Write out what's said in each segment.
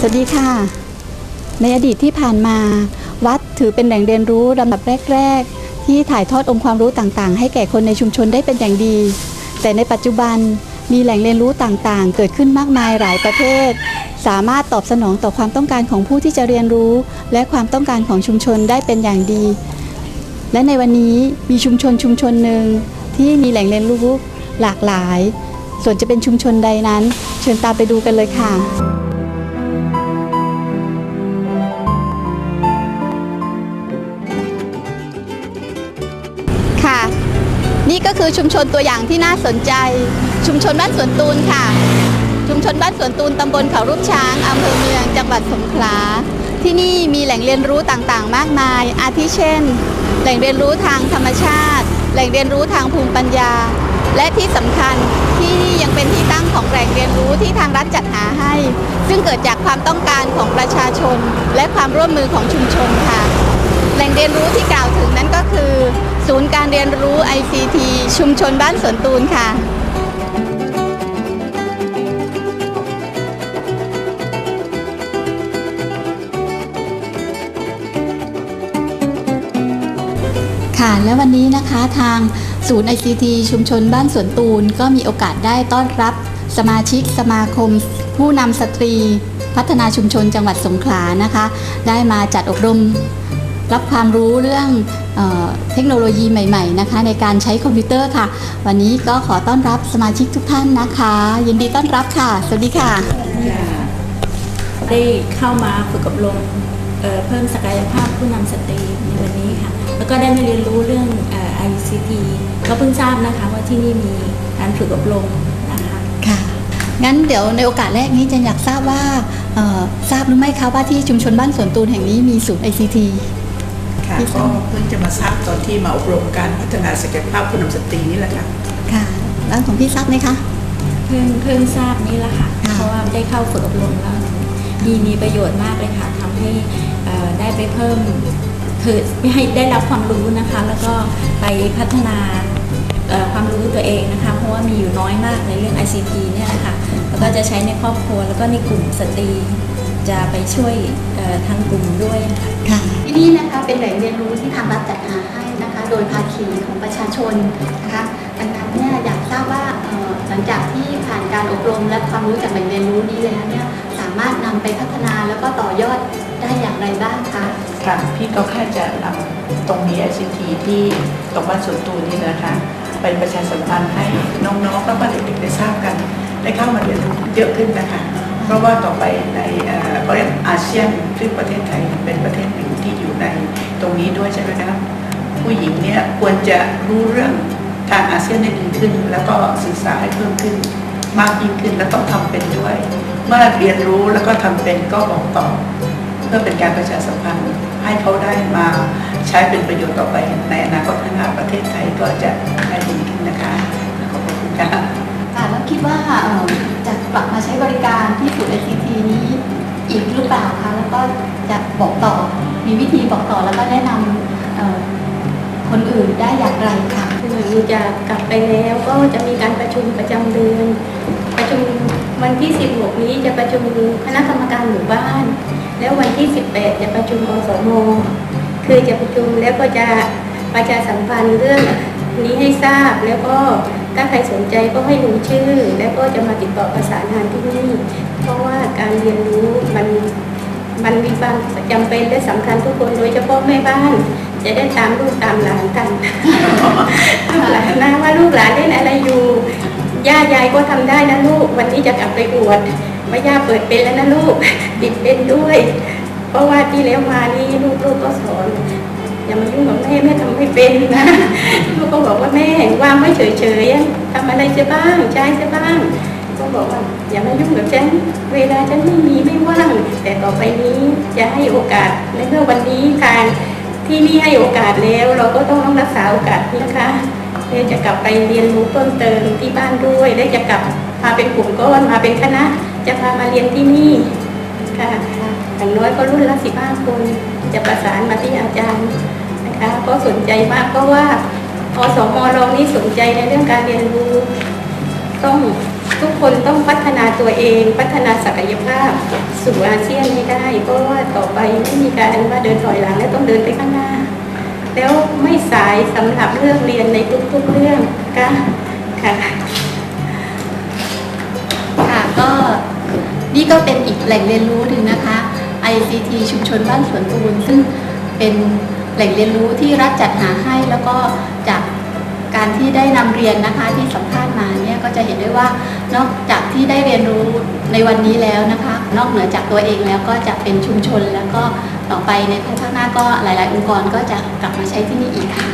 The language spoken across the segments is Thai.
สวัสดีค่ะ ในอดีตที่ผ่านมา วัดถือเป็นแหล่งเรียนรู้ลำดับแรก ๆ ที่ถ่ายทอดองค์ความรู้ต่างๆ ให้แก่คนในชุมชนได้เป็นอย่างดี แต่ในปัจจุบันมีแหล่งเรียนรู้ต่างๆ เกิดขึ้นมากมายหลายประเภท สามารถตอบสนองต่อความต้องการของผู้ที่จะเรียนรู้ และความต้องการของชุมชนได้เป็นอย่างดี และในวันนี้มีชุมชนชุมชนหนึ่งที่มีแหล่งเรียนรู้หลากหลาย ส่วนจะเป็นชุมชนใดนั้น เชิญตามไปดูกันเลยค่ะ คือชุมชนตัวอย่างที่น่าสนใจ ชุมชนบ้านสวนตูนค่ะ ชุมชนบ้านสวนตูนตำบลเขารูปช้างอำเภอเมืองจังหวัดสงขลา ที่นี่มีแหล่งเรียนรู้ต่างๆ มากมาย อาทิเช่น แหล่งเรียนรู้ทางธรรมชาติ แหล่งเรียนรู้ทางภูมิปัญญา และที่สำคัญที่นี่ยังเป็นที่ตั้งของแหล่งเรียนรู้ที่ทางรัฐจัดหาให้ ซึ่งเกิดจากความต้องการของประชาชน และความร่วมมือของชุมชนค่ะ แหล่งเรียนรู้ที่กล่าวถึงนั้นก็คือ ศูนย์การเรียนรู้ ICT ชุมชนบ้านสวนตูนค่ะค่ะและวันนี้นะคะทางศูนย์ ICT ชุมชนบ้านสวนตูน ก็มีโอกาสได้ต้อนรับสมาชิกสมาคม ผู้นำสตรี พัฒนาชุมชนจังหวัดสงขลานะคะ ได้มาจัดอบรม รับความรู้เรื่อง เออเทคโนโลยีใหม่ๆนะคะในการใช้คอมพิวเตอร์ค่ะ วันนี้ก็ขอต้อนรับสมาชิกทุกท่านนะคะ ยินดีต้อนรับค่ะ สวัสดีค่ะ ได้เข้ามาฝึกอบรมเอ่อเพิ่มศักยภาพผู้นำสตรีในวันนี้ค่ะ แล้วก็ได้มาเรียนรู้เรื่องเอ่อ ICT ก็เพิ่งทราบนะคะว่าที่นี่มีการฝึกอบรมนะคะค่ะงั้นเดี๋ยวในโอกาสแรกนี้เจะอยากทราบว่าเอ่อทราบหรือไม่คะว่าที่ชุมชนบ้านสวนตูนแห่งนี้มีศูนย์ ICT ค่ะ ที่ทราก็บเพิ่งจะมาทราบตอนที่มาอบรมการพัฒนาศักยภาพผู้นำสตรีนี่แหละค่ะค่ะ แล้วของพี่ทราบไหมคะเพิ่งเพิ่งทราบนี้แหละค่ะค่ะ เพราะว่าได้เข้าฝึกอบรมแล้วมีมีประโยชน์มากเลยค่ะทำให้เอ่อได้ไปเพิ่มคือให้ได้รับความรู้นะคะ แล้วก็ไปพัฒนาเอ่อความรู้ตัวเองนะคะ เพราะว่ามีอยู่น้อยมากในเรื่อง ICT เนี่ยนะคะแล้วก็จะใช้ในครอบครัวแล้วก็ในกลุ่มสตรี จะไปช่วยเอ่อทางกลุ่มด้วยนะคะค่ะที่นี่นะคะเป็นแหล่งเรียนรู้ที่ทางรัฐจัดหาให้นะคะ โดยภาคีของประชาชนนะคะดังนั้นเนี่ยอยากทราบว่าเอ่อหลังจากที่ผ่านการอบรมและความรู้จากแหล่งเรียนรู้นี้แล้วเนี่ยสามารถนำไปพัฒนาแล้วก็ต่อยอดได้อย่างไรบ้างคะค่ะพี่ก็แค่จะนำตรงนี้ ICT ที่ตรงบ้านสวนตูนนี่นะคะไปประชาสัมพันธ์ให้น้องๆแล้วก็เด็กๆได้ทราบกัน ได้เข้ามาเรียนรู้เยอะขึ้นนะคะ เพราะว่าต่อไปในเอ่อเขาเรียกอาเซียนซึ่งประเทศไทยเป็นประเทศหนึ่งที่อยู่ในตรงนี้ด้วยใช่ไหมคะผู้หญิงเนี่ยควรจะรู้เรื่องทางอาเซียนได้ดีขึ้น แล้วก็ศึกษาให้เพิ่มขึ้นมากยิ่งขึ้นแล้วต้องทำเป็นด้วย เมื่อเรียนรู้แล้วก็ทำเป็นก็บอกต่อ เพื่อเป็นการประชาสัมพันธ์ให้เขาได้มาใช้เป็นประโยชน์ต่อไป ในอนาคตข้างหน้าประเทศไทยก็จะได้ดีขึ้นนะคะขอบคุณค่ะ คิดว่าจะกลับมาใช้บริการที่ศูนย์ ICT นี้อีกหรือเปล่าคะแล้วก็จะบอกต่อมีวิธีบอกต่อแล้วก็แนะนำคนอื่นได้อย่างไรคะคือจะกลับไปแล้วก็จะมีการประชุมประจำเดือน ประชุมวันที่ 16 นี้จะประชุมคณะกรรมการหมู่บ้าน แล้ววันที่ 18 จะประชุมอสมคือจะประชุมแล้วก็จะประชาสัมพันธ์เรื่องนี้ให้ทราบแล้วก็ ถ้าใครสนใจก็ให้รู้ชื่อ แล้วก็จะมาติดต่อประสานงานที่นี่ เพราะว่าการเรียนรู้มันมันมีความจำเป็นและสำคัญทุกคนโดยเฉพาะแม่บ้าน จะได้ตามลูกตามหลานกันลูกหลานนะว่าลูกหลานเล่นอะไรอยู่ย่ายายก็ทำได้นะลูก วันนี้จะกลับไปอวดว่าย่าเปิดเป็นแล้วนะลูกติดเป็นด้วย เพราะว่าที่แล้วมานี่ลูกๆก็สอน อย่ามายุ่งกับแม่แม่ทำไม่เป็นนะลูกก็บอกว่าแม่วางไว้เฉยๆอะทำอะไรจะบ้างใช้จะบ้างก็บอกว่าอย่ามายุ่งกับฉันเวลาฉันไม่มีไม่ว่างแต่ต่อไปนี้จะให้โอกาสในเมื่อวันนี้ทางที่นี่ให้โอกาสแล้ว เราก็ต้องรักษาโอกาสนี้นะคะเพื่อจะกลับไปเรียนรู้เพิ่มเติมที่บ้านด้วยและจะกลับมาเป็นกลุ่มก้อนมาเป็นคณะ จะพามาเรียนที่นี่ค่ะ อย่างน้อยก็รุ่นละสิบห้าคนจะประสานมาที่อาจารย์นะคะก็สนใจมากเพราะว่าอสมเรานี่สนใจในเรื่องการเรียนรู้ต้องทุกคนต้องพัฒนาตัวเองพัฒนาศักยภาพสู่อาเซียนให้ได้เพราะว่าต่อไปไม่มีการว่าเดินถอยหลังและต้องเดินไปข้างหน้า แล้วไม่สายสำหรับเรื่องเรียนในทุกๆเรื่องค่ะค่ะค่ะก็นี่ก็เป็นอีกแหล่งเรียนรู้หนึ่งนะคะ ICT ชุมชนบ้านสวนตูนซึ่งเป็นแหล่งเรียนรู้ที่รัฐจัดหาให้แล้วก็จากการที่ได้นำเรียนนะคะที่สัมภาษณ์มาเนี่ยก็จะเห็นได้ว่านอกจากที่ได้เรียนรู้ในวันนี้แล้วนะคะ นอกเหนือจากตัวเองแล้วก็จะเป็นชุมชนแล้วก็ต่อไปในภายภาคหน้าก็หลาย ๆ องค์กรก็จะกลับมาใช้ที่นี่อีกค่ะ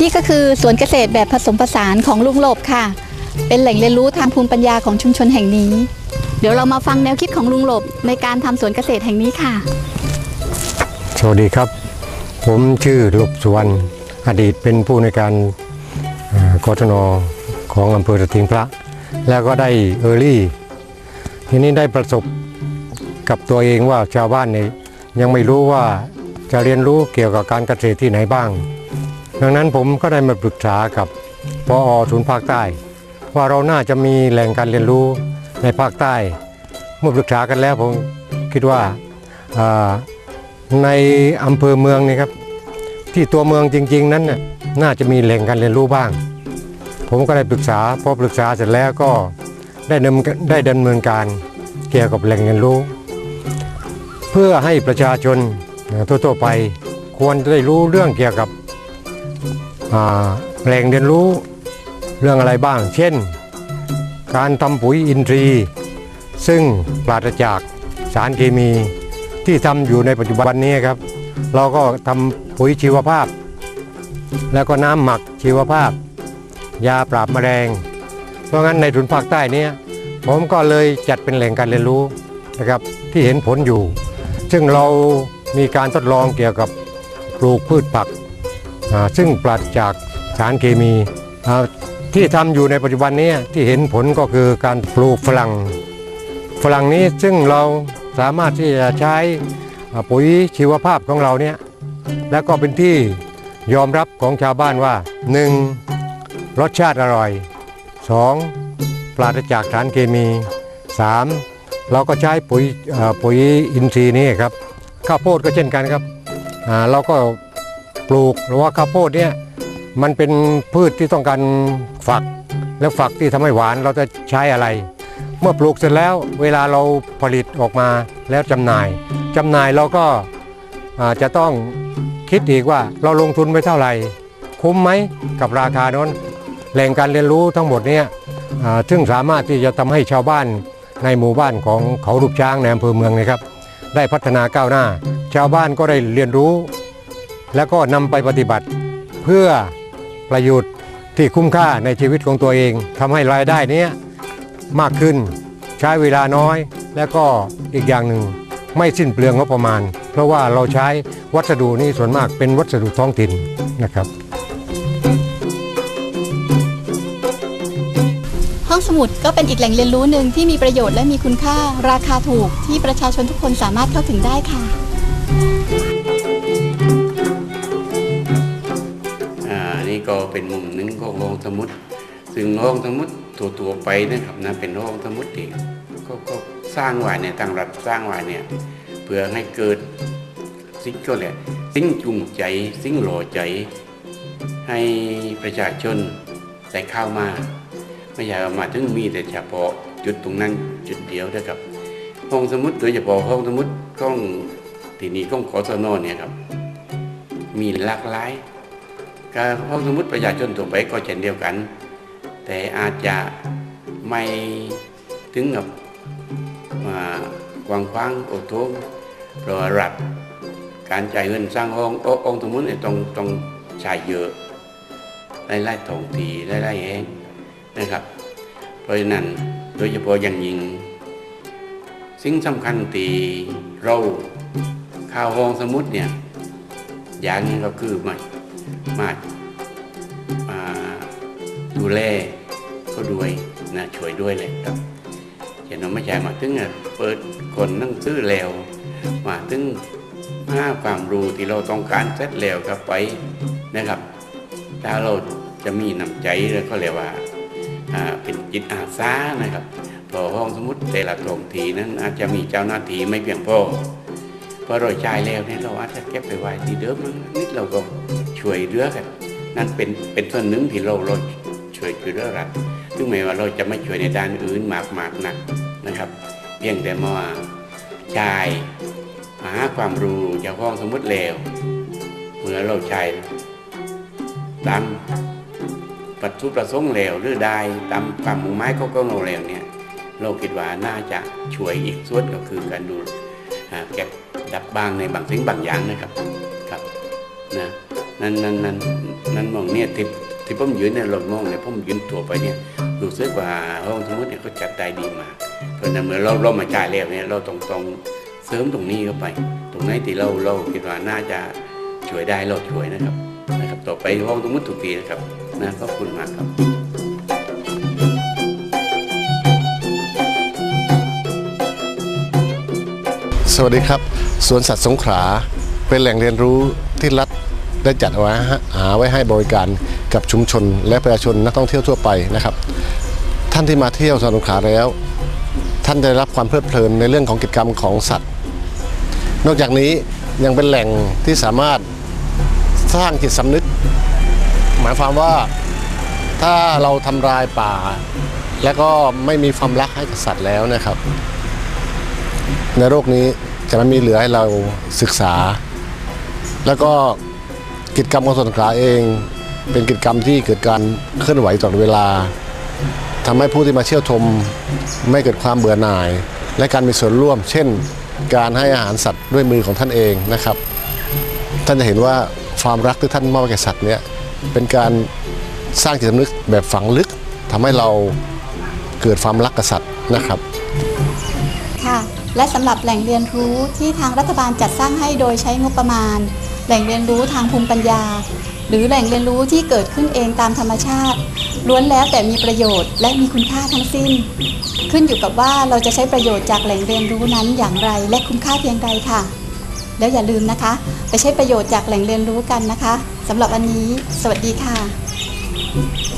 นี่ก็คือสวนเกษตรแบบผสมผสานของลุงหลบค่ะ เป็นแหล่งเรียนรู้ทางภูมิปัญญาของชุมชนแห่งนี้ ดี๋ยวเรามาฟังแนวคิดของลุงหลบในการทำสวนเกษตรแห่งนี้ค่ะ สวัสดีครับ ผมชื่อหลบสุวรรณอดีตเป็นผู้ในการกทนของอำเภอตะทิงพระ แล้วก็ได้เออรี่ ทีนี้ได้ประสบกับตัวเองว่าชาวบ้านเนี่ยยังไม่รู้ว่าจะเรียนรู้เกี่ยวกับการเกษตรที่ไหนบ้าง ดังนั้นผมก็ได้มาปรึกษากับพอศูนย์ภาคใต้ ว่าเราน่าจะมีแหล่งการเรียนรู้ ในภาคใต้เมื่อปรึกษากันแล้วผมคิดว่าในอำเภอเมืองนี่ครับที่ตัวเมืองจริง ๆ นั้นน่น่าจะมีแหล่งการเรียนรู้บ้าง ผมก็ได้ปรึกษาพอปรึกษาเสร็จแล้วก็ได้ดำได้ดำเนินการเกี่ยวกับแหล่งเรียนรู้ เพื่อให้ประชาชนทั่วๆไปควรจะได้รู้เรื่องเกี่ยวกับแหล่งเรียนรู้เรื่องอะไรบ้าง เช่น การทำปุ๋ยอินทรีย์ ซึ่งปราศจากสารเคมีที่ทำอยู่ในปัจจุบันนี้ครับ เราก็ทำปุ๋ยชีวภาพ แล้วก็น้ำหมักชีวภาพ ยาปราบแมลง เพราะงั้นในทุนภาคใต้นี้ผมก็เลยจัดเป็นแหล่งการเรียนรู้นะครับที่เห็นผลอยู่ ซึ่งเรามีการทดลองเกี่ยวกับปลูกพืชผัก ซึ่งปราศจากสารเคมีอ่า ที่ทำอยู่ในปัจจุบันนี้ที่เห็นผลก็คือการปลูกฝรั่งฝรั่งนี้ซึ่งเราสามารถที่จะใช้ปุ๋ยชีวภาพของเราเนี่ยแล้วก็เป็นที่ยอมรับของชาวบ้านว่า 1. รสชาติอร่อย 2. ปราศจากสารเคมี 3. เราก็ใช้ปุ๋ยปุ๋ยอินทรีย์นี่ครับข้าวโพดก็เช่นกันครับอ่าเราก็ปลูกหรือว่าข้าวโพดเนี่ยมันเป็นพืชที่ต้องการ ฝัก แล้วฝักที่ทำให้หวานเราจะใช้อะไร เมื่อปลูกเสร็จแล้วเวลาเราผลิตออกมาแล้วจำหน่ายจำหน่ายเราก็าจะต้องคิดอีกว่าเราลงทุนไปเท่าไหร่ คุ้มไหมกับราคานั้นแหล่งการเรียนรู้ทั้งหมดเนี้อ่าซึ่งสามารถที่จะทำให้ชาวบ้านในหมู่บ้านของเขารูปช้างในอำเภอเมืองนะครับ ได้พัฒนาก้าวหน้า ชาวบ้านก็ได้เรียนรู้ แล้วก็นำไปปฏิบัติเพื่อประโยชน์ ที่คุ้มค่าในชีวิตของตัวเองทำให้รายได้นี้มากขึ้นใช้เวลาน้อย และก็อีกอย่างหนึ่งไม่สิ้นเปลืองงบประมาณ เพราะว่าเราใช้วัสดุนี่ส่วนมากเป็นวัสดุท้องถิ่นนะครับ ห้องสมุดก็เป็นอีกแหล่งเรียนรู้หนึ่งที่มีประโยชน์และมีคุณค่าราคาถูกที่ประชาชนทุกคนสามารถเข้าถึงได้ค่ะ ก็เป็นมุมหนึ่งของห้องสมุดซึ่งห้องสมุดตัวตัวๆไปนะครับนะเป็นห้องสมุดที่ก็ก็สร้างไว้เนี่ยทางรัฐสร้างไว้เนี่ยเพื่อให้เกิดสิ่งก็แหละสิ่งจูงใจสิ่งหล่อใจ ให้ประชาชนได้เข้ามาไม่อยากมาถึงมีแต่เฉพาะจุดตรงนั้นจุดเดียวนะครับ ห้องสมุดโดยเฉพาะห้องสมุดของที่นี่ของขอสนเนี่ยครับ มีหลากหลาย การห้องสมุดประชาชนทั่วไปก็เช่นเดียวกัน แต่อาจจะไม่ถึงกับอ่ากว้างขวางโอโถงเพราะว่ารัฐการจ่ายเงินสร้างห้องอองค์สมุดเนี่ยต้องต้องจ่ายเยอะไล่ไล่ท้องทีไล่ไล่แห้งนะครับ เพราะฉะนั้นโดยเฉพาะอย่างยิ่งสิ่งสำคัญตีเราข้าวห้องสมุดเนี่ยอย่างนี้ก็คือมา มาดูแลก็ด้วยนะช่วยด้วยเลยครับเช่นเราไม่ใช่มาถึงเปิดคนนั่งซื้อแล้วมาถึงห้าความรู้ที่เราต้องการเสร็จแล้วครับไปนะครับ ถ้าเราจะมีน้ำใจแล้วก็เรียกว่าเป็นจิตอาสานะครับพอห้องสมุดแต่ละท้องทีนั้นอาจจะมีเจ้าหน้าที่ไม่เพียงพอพอเราจ่ายแล้วเนี่ยเราอาจจะเก็บไปไว้ที่เดิมมั้งนิดเราก็ ช่วยเหลือกันนั่นเป็นเป็นส่วนหนึ่งที่เราเราช่วยช่วยเหลือรัฐถึงแม้ว่าเราจะไม่ช่วยในด้านอื่นมากมากนักนะครับ เพียงแต่ว่าจ่ายหาความรู้จากห้องสมุดแล้วเมื่อเราใช้ตามปัจจุประสงค์แล้วหรือได้ตามความมุ่งหมายของเราแล้วเนี่ยเราคิดว่าน่าจะช่วยอีกส่วนก็คือการดูอ่าเก็บดับบางในบางสิ่งบางอย่างนะครับครับนะ นั่นนั่นนั่นนั่นมองเนี่ยที่ที่ผมยืนเนี่ยเรามองเนี่ยผมยืนตัวไปเนี่ยรู้สึกว่าห้องสมุดเนี่ยเขาจัดได้ดีมากเพราะฉะนั้นเมื่อเราเรามาจ่ายแล้วเนี่ยเราต้องต้องเสริมตรงนี้เข้าไป ตรงไหนที่เราเราคิดว่าน่าจะช่วยได้เราช่วยนะครับนะครับ ต่อไปห้องสมุดทุกทีนะครับนะขอบคุณมากครับสวัสดีครับ สวนสัตว์สงขลาเป็นแหล่งเรียนรู้ที่รัฐ ได้จัดเอาไว้ฮะหาไว้ให้บริการกับชุมชน และประชาชนนักท่องเที่ยวทั่วไปนะครับ ท่านที่มาเที่ยวสวนสงขาแล้ว ท่านได้รับความเพลิดเพลินในเรื่องของกิจกรรมของสัตว์ นอกจากนี้ยังเป็นแหล่งที่สามารถสร้างจิตสำนึก หมายความว่าถ้าเราทำลายป่า และก็ไม่มีความรักให้กับสัตว์แล้วนะครับ ในโลกนี้จะไม่มีเหลือให้เราศึกษา แล้วก็ กิจกรรมของสวนขลาเอง เป็นกิจกรรมที่เกิดการเคลื่อนไหวตลอดเวลาทำให้ผู้ที่มาเที่ยวชมไม่เกิดความเบื่อหน่าย และการมีส่วนร่วม เช่น การให้อาหารสัตว์ด้วยมือของท่านเองนะครับ ท่านจะเห็นว่าความรักที่ท่านมอบแก่สัตว์เนี่ยเป็นการสร้างจิตสำนึกแบบฝังลึกทำให้เราเกิดความรักกับสัตว์นะครับค่ะและสำหรับแหล่งเรียนรู้ที่ทางรัฐบาลจัดสร้างให้โดยใช้งบประมาณ แหล่งเรียนรู้ทางภูมิปัญญา หรือแหล่งเรียนรู้ที่เกิดขึ้นเองตามธรรมชาติ ล้วนแล้วแต่มีประโยชน์และมีคุณค่าทั้งสิ้น ขึ้นอยู่กับว่าเราจะใช้ประโยชน์จากแหล่งเรียนรู้นั้นอย่างไรและคุ้มค่าเพียงใดค่ะ แล้วอย่าลืมนะคะ ไปใช้ประโยชน์จากแหล่งเรียนรู้กันนะคะสำหรับวันนี้ สวัสดีค่ะ